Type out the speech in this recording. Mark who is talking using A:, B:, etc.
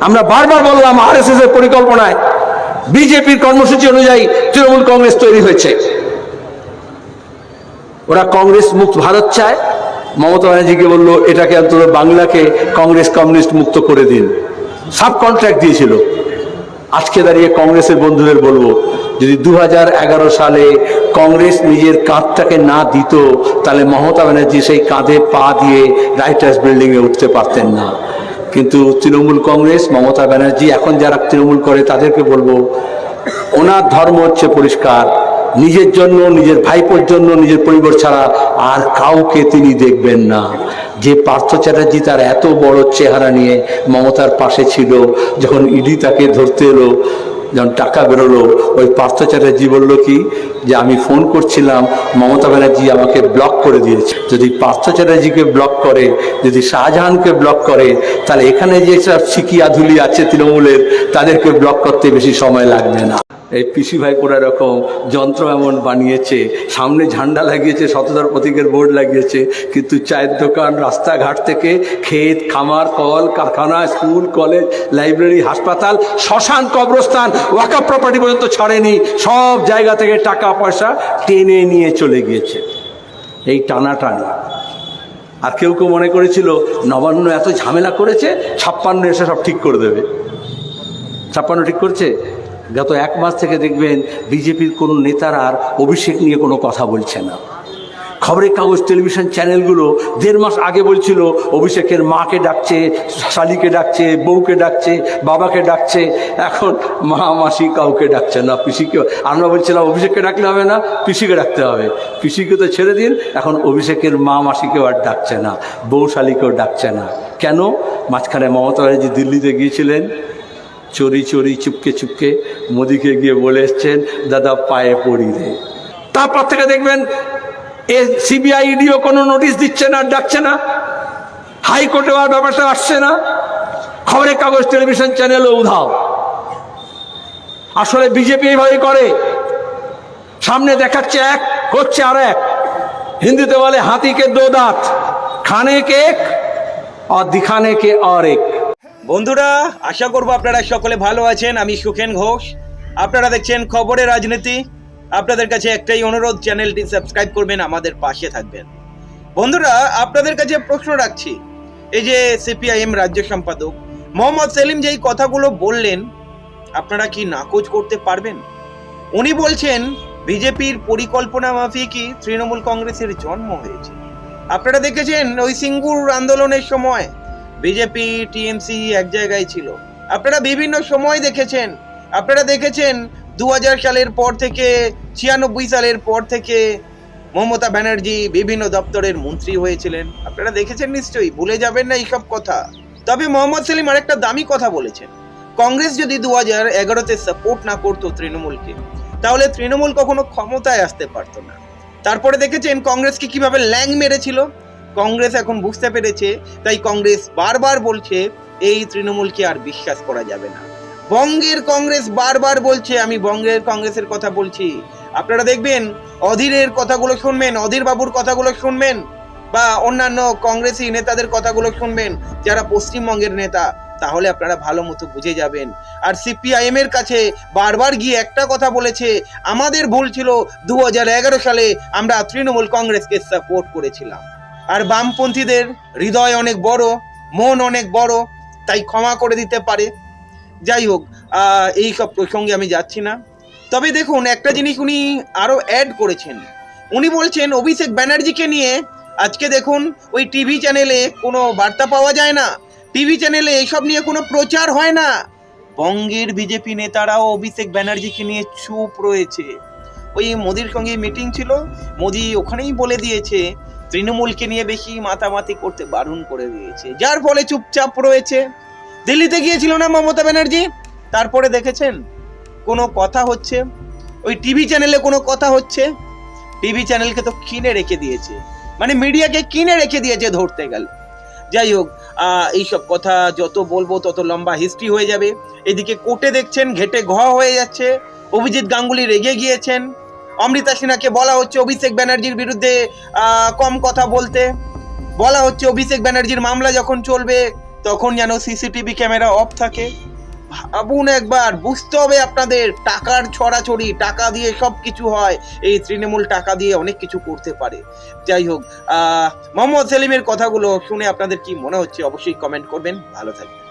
A: আমরা বারবার বললাম আরএসএস এর পরিকল্পনায় বিজেপির কর্মসূচি অনুযায়ী তৃণমূল কংগ্রেস তৈরি হয়েছে। ওরা কংগ্রেস মুক্ত ভারত চায়। মমতা ব্যানার্জিকে বলল, এটাকে অন্তত বাংলাকে কংগ্রেস কমিউনিস্ট মুক্ত করে দিন। সাব কন্ট্রাক্ট দিয়েছিল। আজকে দাঁড়িয়ে কংগ্রেসের বন্ধুদের বলব, যদি দু হাজার এগারো সালে কংগ্রেস নিজের কাঁধটাকে না দিত, তাহলে মমতা ব্যানার্জি সেই কাঁধে পা দিয়ে রাইটার্স বিল্ডিংয়ে উঠতে পারতেন না। কিন্তু তৃণমূল কংগ্রেস, মমতা ব্যানার্জি, এখন যারা তৃণমূল করে তাদেরকে বলব, ওনার ধর্ম হচ্ছে পরিষ্কার। নিজের জন্য, নিজের ভাইপোর জন্য, নিজের পরিবার ছাড়া আর কাউকে তিনি দেখবেন না। যে পার্থ চ্যাটার্জি তার এত বড় চেহারা নিয়ে মমতার পাশে ছিল, যখন ইডি তাকে ধরতে এলো যখন টাকা বেরোলো, ওই পার্থ বলল কি, যে আমি ফোন করছিলাম, মমতা ব্যানার্জি আমাকে ব্লক করে দিয়েছে। যদি পার্থ ব্লক করে, যদি শাহজাহানকে ব্লক করে, তাহলে এখানে যে সব সিকি আধুলি আছে তৃণমূলের, তাদেরকে ব্লক করতে বেশি সময় লাগবে না। এই পিসি ভাই কোন এরকম যন্ত্র এমন বানিয়েছে, সামনে ঝান্ডা লাগিয়েছে শতধর প্রতীকের বোর্ড লাগিয়েছে, কিন্তু চায়ের দোকান, রাস্তাঘাট থেকে ক্ষেত, খামার, কল, কারখানা, স্কুল, কলেজ, লাইব্রেরি, হাসপাতাল, শ্মশান, কবরস্থান ওয়াকা প্রপার্টি পর্যন্ত ছাড়েনি, সব জায়গা থেকে টাকা, পয়সা টেনে নিয়ে চলে গিয়েছে। এই টানাটানি। আর কেউ কেউ মনে করেছিল, নবান্ন এত ঝামেলা করেছে, ছাপ্পান্ন এসে সব ঠিক করে দেবে। ছাপ্পান্ন ঠিক করছে? গত এক মাস থেকে দেখবেন বিজেপির কোনো নেতারা আর অভিষেক নিয়ে কোনো কথা বলছে না। খবরের কাগজ, টেলিভিশন চ্যানেলগুলো দেড় মাস আগে বলছিল, অভিষেকের মাকে ডাকছে, শালিকে ডাকছে, বউকে ডাকছে, বাবাকে ডাকছে। এখন মা, মাসি কাউকে ডাকছে না। পিসিকে, আমরা বলছিলাম, অভিষেককে ডাকলে হবে না, পিসিকে ডাকতে হবে। পিসিকে তো ছেড়ে দিন, এখন অভিষেকের মা, মাসিকেও আর ডাকছে না, বউ, শালিকেও ডাকছে না। কেন? মাঝখানে মমতা ব্যানার্জি দিল্লিতে গিয়েছিলেন। চোরি চোরি, চুপকে চুপকে মোদিকে গিয়ে বলে এসছেন, দাদা পায়ে পড়ি রে। তারপর থেকে দেখবেন, এ সিবিআই ইডিও কোনো নোটিশ দিচ্ছে না, ডাকছে না। হাইকোর্টে আর ব্যাপারটা আসছে না। খবরের কাগজ, টেলিভিশন চ্যানেলও উধাও। আসলে বিজেপি এইভাবে করে। সামনে দেখাচ্ছে এক, হচ্ছে আর এক। হিন্দিতে বলে হাতিকে দো দাঁত খানে কে এক, আর দিখানে কে আর এক।
B: বন্ধুরা, আশা করব আপনারা সকলে ভালো আছেন, আমি সুখেন ঘোষ। আপনারা দেখছেন খবরের রাজনীতি। আপনাদের কাছে একটাই অনুরোধ, চ্যানেলটি সাবস্ক্রাইব করবেন, আমাদের পাশে থাকবেন। বন্ধুরা, আপনাদের কাছে প্রশ্ন রাখছি। এই যে সিপিআইএম রাজ্য সম্পাদক মোহাম্মদ সেলিম যেই কথাগুলো বললেন, আপনারা কি নাকচ করতে পারবেন? উনি বলছেন, বিজেপির পরিকল্পনা মাফিকই তৃণমূল কংগ্রেসের জন্ম হয়েছে। আপনারা দেখেছেন, ওই সিঙ্গুর আন্দোলনের সময় বিজেপি, টিএমসি এক জায়গায় ছিল। আপনারা বিভিন্ন সময় দেখেছেন, আপনারা দেখেছেন দু হাজার সালের পর থেকে, ছিয়ানব্বই সালের পর থেকে মমতা ব্যানার্জি বিভিন্ন দপ্তরের মন্ত্রী হয়েছিলেন। আপনারা দেখেছেন নিশ্চয়ই, ভুলে যাবেন না এইসব কথা। তবে মোহাম্মদ সেলিম আরেকটা দামি কথা বলেছেন, কংগ্রেস যদি দু হাজার এগারোতে সাপোর্ট না করতো তৃণমূলকে, তাহলে তৃণমূল কখনো ক্ষমতায় আসতে পারতো না। তারপরে দেখেছেন কংগ্রেসকে কীভাবে ল্যাং মেরেছিল? কংগ্রেস এখন বুঝতে পেরেছে, তাই কংগ্রেস বারবার বলছে, এই তৃণমূলকে আর বিশ্বাস করা যাবে না। বঙ্গের কংগ্রেস বারবার বলছে, আমি বঙ্গের কংগ্রেসের কথা বলছি। আপনারা দেখবেন, অধীরের কথাগুলো শুনবেন, অধীর বাবুর কথাগুলো শুনবেন, বা অন্যান্য কংগ্রেসি নেতাদের কথাগুলো শুনবেন, যারা পশ্চিমবঙ্গের নেতা, তাহলে আপনারা ভালো মতো বুঝে যাবেন। আর সিপিআইএম এর কাছে বারবার গিয়ে একটা কথা বলেছে, আমাদের ভুল ছিল দু হাজার এগারো সালে আমরা তৃণমূল কংগ্রেসকে সাপোর্ট করেছিলাম। আর বামপন্থীদের হৃদয় অনেক বড়, মন অনেক বড়, তাই ক্ষমা করে দিতে পারে। যাই হোক এই সব প্রসঙ্গে আমি যাচ্ছি না। তবে দেখুন, একটা জিনিস উনি আরও অ্যাড করেছেন। উনি বলছেন, অভিষেক ব্যানার্জিকে নিয়ে আজকে দেখুন, ওই টিভি চ্যানেলে কোনো বার্তা পাওয়া যায় না। টিভি চ্যানেলে এইসব নিয়ে কোনো প্রচার হয় না। বঙ্গের বিজেপি নেতারাও অভিষেক ব্যানার্জিকে নিয়ে চুপ রয়েছে। ওই মোদির সঙ্গে মিটিং ছিল, মোদি ওখানেই বলে দিয়েছে তৃণমূলকে নিয়ে বেশি মাতামাতি করতে বারণ করে দিয়েছে। যার ফলে চুপচাপ রয়েছে। দিল্লিতে গিয়েছিল না মমতা ব্যানার্জি? তারপরে দেখেছেন, কোনো কথা হচ্ছে? ওই টিভি চ্যানেলে কোনো কথা হচ্ছে? টিভি চ্যানেলকে তো কিনে রেখে দিয়েছে। মানে মিডিয়াকে কিনে রেখে দিয়েছে ধরতে গেলে। যাই হোক এইসব কথা যত বলব তত লম্বা হিস্ট্রি হয়ে যাবে। এদিকে কোর্টে দেখছেন, ঘেটে ঘ হয়ে যাচ্ছে। অভিজিৎ গাঙ্গুলি রেগে গিয়েছেন। অমৃতা সিনহাকে বলা হচ্ছে অভিষেক ব্যানার্জির বিরুদ্ধে কম কথা বলতে। বলা হচ্ছে অভিষেক ব্যানার্জির মামলা যখন চলবে, তখন যেন সিসিটিভি ক্যামেরা অফ থাকে। ভাবুন একবার, বুঝতে হবে আপনাদের, টাকার ছড়াছড়ি, টাকা দিয়ে সব কিছু হয়। এই তৃণমূল টাকা দিয়ে অনেক কিছু করতে পারে। যাই হোক মোহাম্মদ সেলিমের কথাগুলো শুনে আপনাদের কি মনে হচ্ছে, অবশ্যই কমেন্ট করবেন। ভালো থাকবেন।